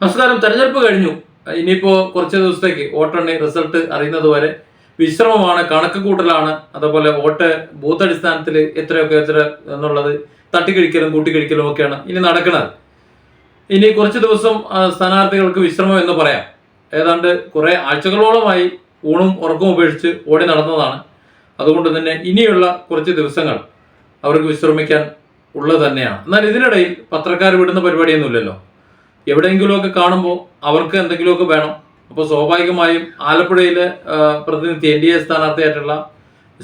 നമസ്കാരം. തെരഞ്ഞെടുപ്പ് കഴിഞ്ഞു. ഇനിയിപ്പോ കുറച്ച് ദിവസത്തേക്ക് വോട്ടെണ്ണി റിസൾട്ട് അറിയുന്നത് വരെ വിശ്രമമാണ്. കണക്ക് കൂട്ടലാണ് അതേപോലെ വോട്ട് ബൂത്ത് അടിസ്ഥാനത്തിൽ എത്രയൊക്കെ എത്ര എന്നുള്ളത് തട്ടിക്കഴിക്കലും കൂട്ടിക്കഴിക്കലും ഒക്കെയാണ് ഇനി നടക്കുന്നത്. ഇനി കുറച്ച് ദിവസം സ്ഥാനാർത്ഥികൾക്ക് വിശ്രമം എന്ന് പറയാം. ഏതാണ്ട് കുറെ ആഴ്ചകളോളമായി ഊണും ഉറക്കവും ഉപേക്ഷിച്ച് ഓടി നടന്നതാണ്. അതുകൊണ്ട് തന്നെ ഇനിയുള്ള കുറച്ച് ദിവസങ്ങൾ അവർക്ക് വിശ്രമിക്കാൻ ഉള്ളത് തന്നെയാണ്. എന്നാൽ ഇതിനിടയിൽ പത്രക്കാർ വിടുന്ന പരിപാടിയൊന്നുമില്ലല്ലോ. എവിടെയെങ്കിലുമൊക്കെ കാണുമ്പോൾ അവർക്ക് എന്തെങ്കിലുമൊക്കെ വേണം. അപ്പോൾ സ്വാഭാവികമായും ആലപ്പുഴയിലെ പ്രതിനിധി എൻ ഡി എ സ്ഥാനാർത്ഥിയായിട്ടുള്ള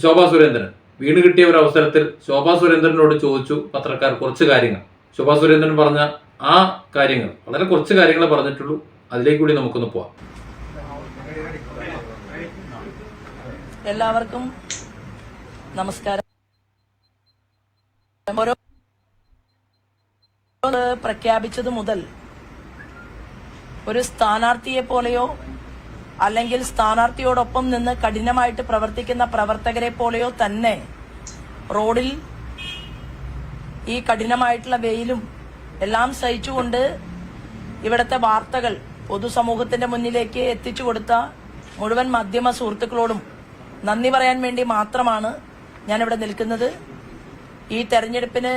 ശോഭാ സുരേന്ദ്രൻ വീണ് കിട്ടിയ ഒരു അവസരത്തിൽ ശോഭാ സുരേന്ദ്രനോട് ചോദിച്ചു പത്രക്കാർ കുറച്ച് കാര്യങ്ങൾ. ശോഭാ സുരേന്ദ്രൻ പറഞ്ഞ ആ കാര്യങ്ങൾ വളരെ കുറച്ച് കാര്യങ്ങൾ പറഞ്ഞിട്ടുള്ളൂ. അതിലേക്ക് കൂടി നമുക്കൊന്ന് പോവാം. എല്ലാവർക്കും നമസ്കാരം. പ്രഖ്യാപിച്ചത് മുതൽ ഒരു സ്ഥാനാർത്ഥിയെ പോലെയോ അല്ലെങ്കിൽ സ്ഥാനാർത്ഥിയോടൊപ്പം നിന്ന് കഠിനമായിട്ട് പ്രവർത്തിക്കുന്ന പ്രവർത്തകരെ പോലെയോ തന്നെ റോഡിൽ ഈ കഠിനമായിട്ടുള്ള വെയിലും എല്ലാം സഹിച്ചുകൊണ്ട് ഇവിടുത്തെ വാർത്തകൾ പൊതുസമൂഹത്തിന്റെ മുന്നിലേക്ക് എത്തിച്ചു കൊടുത്ത മുഴുവൻ മാധ്യമ സുഹൃത്തുക്കളോടും നന്ദി പറയാൻ വേണ്ടി മാത്രമാണ് ഞാനിവിടെ നിൽക്കുന്നത്. ഈ തെരഞ്ഞെടുപ്പിന്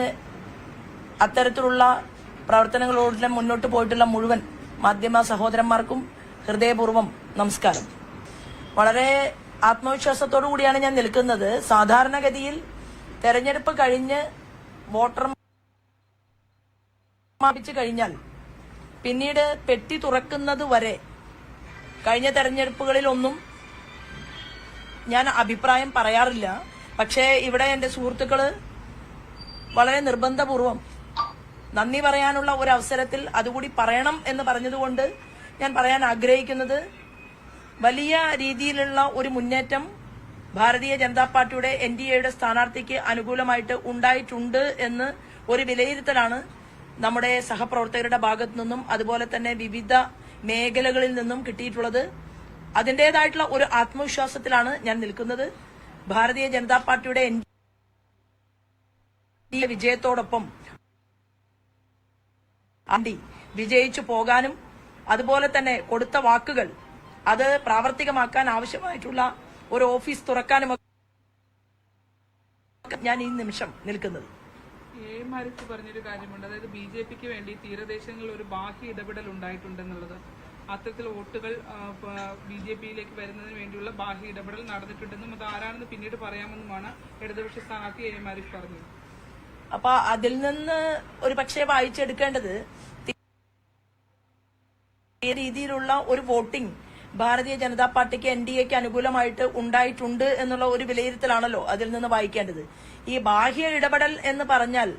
അത്തരത്തിലുള്ള പ്രവർത്തനങ്ങളോടെ മുന്നോട്ട് പോയിട്ടുള്ള മുഴുവൻ മാധ്യമ സഹോദരന്മാർക്കും ഹൃദയപൂർവം നമസ്കാരം. വളരെ ആത്മവിശ്വാസത്തോടു കൂടിയാണ് ഞാൻ നിൽക്കുന്നത്. സാധാരണഗതിയിൽ തെരഞ്ഞെടുപ്പ് കഴിഞ്ഞ് വോട്ടർ സമാപിച്ചു കഴിഞ്ഞാൽ പിന്നീട് പെട്ടി തുറക്കുന്നത് വരെ കഴിഞ്ഞ തെരഞ്ഞെടുപ്പുകളിലൊന്നും ഞാൻ അഭിപ്രായം പറയാറില്ല. പക്ഷേ ഇവിടെ എന്റെ സുഹൃത്തുക്കൾ വളരെ നിർബന്ധപൂർവം നന്ദി പറയാനുള്ള ഒരു അവസരത്തിൽ അതുകൂടി പറയണം എന്ന് പറഞ്ഞതുകൊണ്ട് ഞാൻ പറയാൻ ആഗ്രഹിക്കുന്നത് വലിയ രീതിയിലുള്ള ഒരു മുന്നേറ്റം ഭാരതീയ ജനതാ പാർട്ടിയുടെ എൻ ഡി എയുടെ സ്ഥാനാർത്ഥിക്ക് അനുകൂലമായിട്ട് ഉണ്ടായിട്ടുണ്ട് എന്ന് ഒരു വിലയിരുത്തലാണ് നമ്മുടെ സഹപ്രവർത്തകരുടെ ഭാഗത്തു നിന്നും അതുപോലെ തന്നെ വിവിധ മേഖലകളിൽ നിന്നും കിട്ടിയിട്ടുള്ളത്. അതിന്റേതായിട്ടുള്ള ഒരു ആത്മവിശ്വാസത്തിലാണ് ഞാൻ നിൽക്കുന്നത്. ഭാരതീയ ജനതാ പാർട്ടിയുടെ എൻ ഡി വിജയത്തോടൊപ്പം ആണ്ടി വിജയിച്ചു പോകാനും അതുപോലെ തന്നെ കൊടുത്ത വാക്കുകൾ അത് പ്രാവർത്തികമാക്കാൻ ആവശ്യമായിട്ടുള്ള ഒരു ഓഫീസ് തുറക്കാനും ഞാൻ ഈ നിമിഷം നിൽക്കുന്നത്. എ മാരിച്ച് പറഞ്ഞൊരു കാര്യമുണ്ട്. അതായത് ബി ജെ പിക്ക് വേണ്ടി തീരദേശങ്ങളിൽ ഒരു ബാഹ്യ ഇടപെടൽ ഉണ്ടായിട്ടുണ്ടെന്നുള്ളത്. അത്തരത്തിൽ വോട്ടുകൾ ബി ജെ പിയിലേക്ക് വരുന്നതിന് വേണ്ടിയുള്ള ബാഹ്യ ഇടപെടൽ നടന്നിട്ടുണ്ടെന്നും അത് ആരാണെന്ന് പിന്നീട് പറയാമെന്നുമാണ് ഇടതുപക്ഷ സ്ഥാനാർത്ഥി എ മാരിഫ് പറഞ്ഞത്. അപ്പൊ അതിൽ നിന്ന് ഒരു പക്ഷേ വായിച്ചെടുക്കേണ്ടത് രീതിയിലുള്ള ഒരു വോട്ടിംഗ് ഭാരതീയ ജനതാ പാർട്ടിക്ക് എൻ ഡി എക്ക് അനുകൂലമായിട്ട് ഉണ്ടായിട്ടുണ്ട് എന്നുള്ള ഒരു വിലയിരുത്തലാണല്ലോ അതിൽ നിന്ന് വായിക്കേണ്ടത്. ഈ ബാഹ്യ ഇടപെടൽ എന്ന് പറഞ്ഞാൽ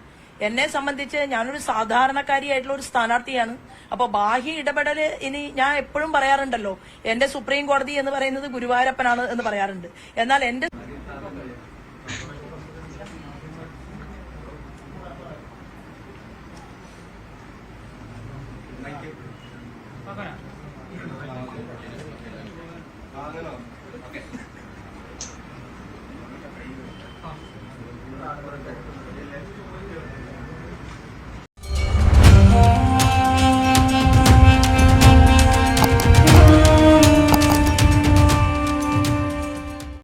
എന്നെ സംബന്ധിച്ച് ഞാനൊരു സാധാരണക്കാരിയായിട്ടുള്ള ഒരു സ്ഥാനാർത്ഥിയാണ്. അപ്പൊ ബാഹ്യ ഇടപെടൽ ഇനി ഞാൻ എപ്പോഴും പറയാറുണ്ടല്ലോ എന്റെ സുപ്രീം കോടതി എന്ന് പറയുന്നത് ഗുരുവായൂരപ്പനാണ് എന്ന് പറയാറുണ്ട്. എന്നാൽ എന്റെ ഓക്കെ.